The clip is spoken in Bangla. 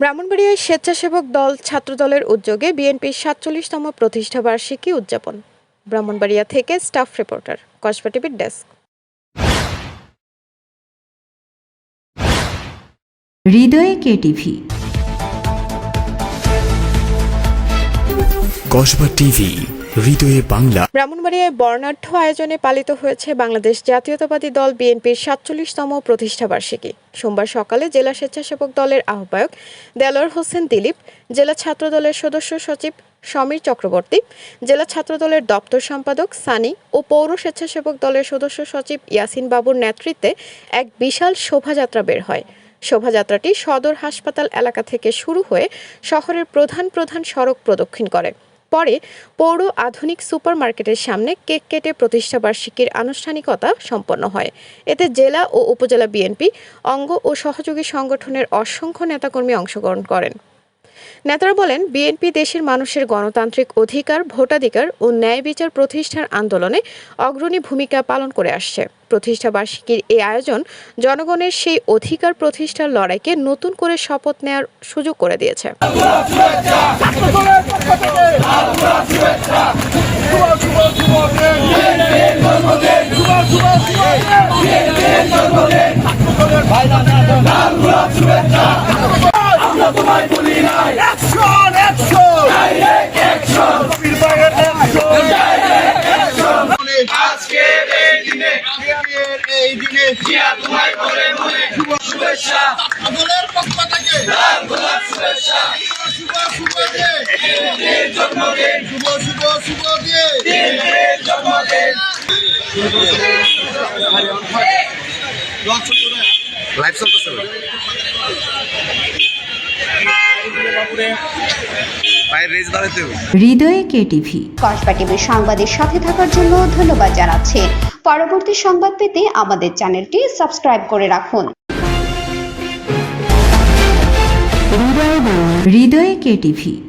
ব্রাহ্মণবাড়িয়ায় স্বেচ্ছাসেবক দল ছাত্র দলের উদ্যোগে বিএনপির সাতচল্লিশতম প্রতিষ্ঠা বার্ষিকী উদযাপন। ব্রাহ্মণবাড়িয়া থেকে স্টাফ রিপোর্টার কসবা টিভির ডেস্ক। হৃদয়ে কে টিভি? কসবা টিভি। ব্রাহ্মণবাড়িয়ায় বর্ণাঢ্য আয়োজনে পালিত হয়েছে বাংলাদেশ জাতীয়তাবাদী দল বিএনপির সাতচল্লিশতম প্রতিষ্ঠা বার্ষিকী সোমবার সকালে জেলা স্বেচ্ছাসেবক দলের আহ্বায়ক দেলোয়ার হোসেন দিলীপ, জেলা ছাত্রদলের সদস্য সচিব সমীর চক্রবর্তী, জেলা ছাত্রদলের দপ্তর সম্পাদক সানি ও পৌর স্বেচ্ছাসেবক দলের সদস্য সচিব ইয়াসিন বাবুর নেতৃত্বে এক বিশাল শোভাযাত্রা বের হয়। শোভাযাত্রাটি সদর হাসপাতাল এলাকা থেকে শুরু হয়ে শহরের প্রধান প্রধান সড়ক প্রদক্ষিণ করে। পরে পৌর আধুনিক সুপার মার্কেটের সামনে কেক কেটে প্রতিষ্ঠাবার্ষিকীর আনুষ্ঠানিকতা সম্পন্ন হয়। এতে জেলা ও উপজেলা বিএনপি, অঙ্গ ও সহযোগী সংগঠনের অসংখ্য নেতাকর্মী অংশগ্রহণ করেন। নেতারা বলেন, বিএনপি দেশের মানুষের গণতান্ত্রিক অধিকার, ভোটাধিকার ও ন্যায় বিচার প্রতিষ্ঠার আন্দোলনে অগ্রণী ভূমিকা পালন করে আসছে। প্রতিষ্ঠা বার্ষিকীর এই আয়োজন জনগণের সেই অধিকার প্রতিষ্ঠার লড়াইকে নতুন করে শপথ নেয়ার সুযোগ করে দিয়েছে। আজকের এই দিনে জিয়া তোমায় করে মনে শুভেচ্ছা। সকলের পক্ষ থেকে লাল গোলাপ শুভেচ্ছা। শুভ শুভ দিয়ে। জন্মদিন শুভ শুভ শুভ দিয়ে। জন্মদিন লাইভ চলতেছে। ভাইয়ের রেজ বাড়াইতে হবে। হৃদয়ে কেটিভি কসবা টিভির সংবাদের সাথে থাকার জন্য ধন্যবাদ জানাচ্ছে। পরবর্তী সংবাদ পেতে আমাদের চ্যানেলটি সাবস্ক্রাইব করে রাখুন। হৃদয়ে কেটিভি